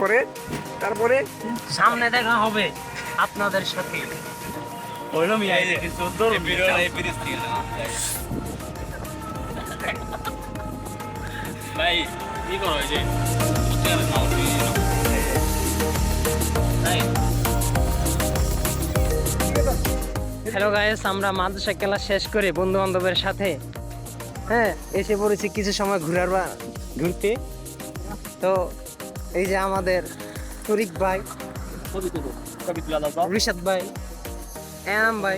পরে তারপরে সামনে দেখা হবে আপনাদের সাথে। ওইরকম কিছু দূর ভাই কি করো যে? হ্যালো গায়েস আমরা মাদ্রাসা খেলা শেষ করে বন্ধু বান্ধবের সাথে হ্যাঁ এসে পড়েছি কিছু সময় ঘুরার বা ঘুরতে। তো এই যে আমাদের তরিক ভাই ঋষাদ ভাই এনাম ভাই।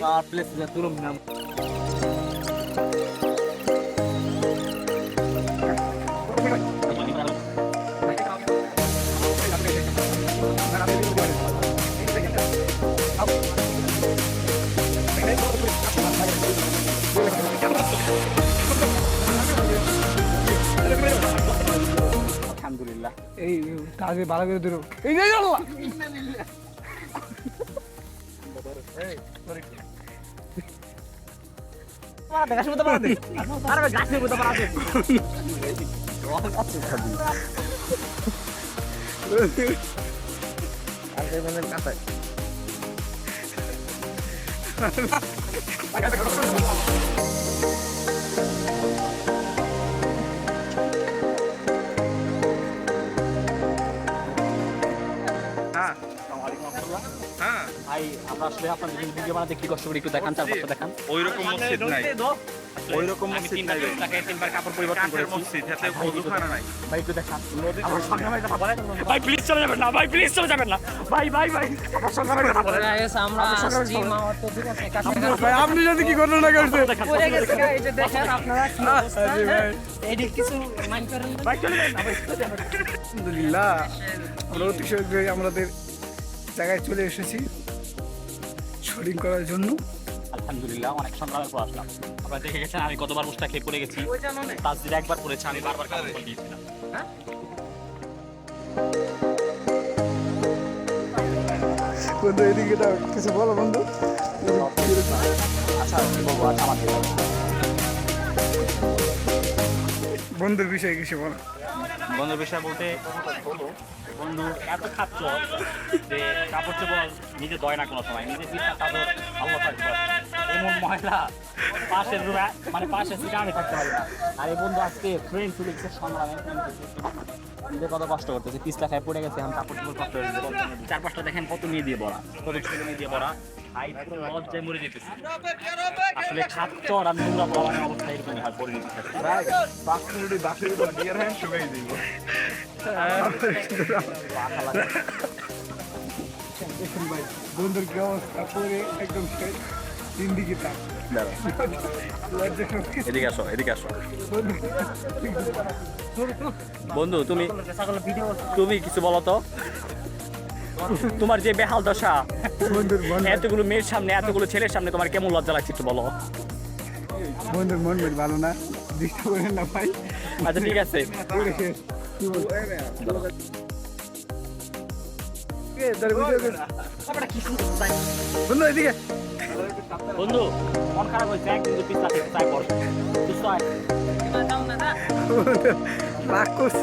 আলহামদুলিল্লাহ এই তাকে ভালো করে ধরো। এই যে আল্লাহ! ভাই আমরা আসলে আপনাদের ভিডিও বানাতে কি কষ্ট করি একটু দেখান চারপাশটা দেখান। ওইরকম মসজিদ নাই। ওইরকম আমি মসজিদ নাই। তাকে তিনবার কাপড় পরিবর্তন করেছি। মসজিদ হাতে নাই। ভাই একটু দেখান। আমার সঙ্গে আমার কথা বলেন। ভাই প্লিজ চলে যাবেন না ভাই প্লিজ চলে যাবেন না। ভাই ভাই ভাই আমার সঙ্গে আমার কথা বলেন। গাইস আমরা আসছি মামার তো ঠিক আছে কাছে ভাই আপনি যদি কি পড়ে গেছে এই যে দেখেন আপনারা কি অবস্থা আরে এদিক কিছু মাইন্ড করেন না ভাই চলে যাবেন না ভাই না। আলহামদুলিল্লাহ। আমরা অতি আমাদের জায়গায় চলে এসেছি। শুটিং করার জন্য। আলহামদুলিল্লাহ অনেক সংগ্রামের পর আসলাম। আপনারা দেখে গেছেন আমি কতবার মুস্তা খেয়ে পড়ে গেছি। ওই তাজদির একবার পড়েছে আমি বারবার কাপড় পরে দিয়েছিলাম বন্ধু এদিকে দাও কিছু বলো বন্ধু। আচ্ছা কি বলব আচ্ছা বন্ধুর বিষয়ে কিছু বলো। বন্ধুর বিষয় বলতে বন্ধু এত খাচ্ছ যে কাপড় চোপড় নিজে দয় না কোনো সময়। নিজে পিঠা চাদর আল্লাহ থাকবে। এমন মহিলা পাশের রুমে মানে পাশের সিটে আমি থাকতে পারি না। আর এই বন্ধু আজকে ফ্রেন্ড চলে গেছে সংগ্রামে নিজে কত কষ্ট করতেছে পিসটা খায় পড়ে গেছে এখন কাপড় চোপড় কষ্ট হয়ে চার পাঁচটা দেখেন কত মেয়ে দিয়ে বড়া কত ছেলে মেয়ে দিয়ে বড়া লজ্জায় মরে যেতেছে। আসলে খাচ্ছ আর নোংরা পড়ানোর অবস্থা এরকমই হয় পরিণতি বাসের হ্যান্ড শুকাই দিব। দেখুন ভাই বন্ধুর কি অবস্থা? করে একদম শেষ। তিন দিকে এদিকে আসো এদিকে আসো। বন্ধু তুমি তুমি কিছু বলো তো। তোমার যে বেহাল দশা এতগুলো মেয়ের সামনে এতগুলো ছেলের সামনে তোমার কেমন লজ্জা লাগছে একটু বলো। বন্ধুর মন ভালো না ডিস্টার্ব করেন না ভাই। আচ্ছা ঠিক আছে। পুরো শেষ কি বলব? এ, তার ভিডিও কর। বন্ধু এদিকে বন্ধু মন খারাপ হয়েছে একদিন তো পিস্তা চাই বল সুস্থ রাগ করছে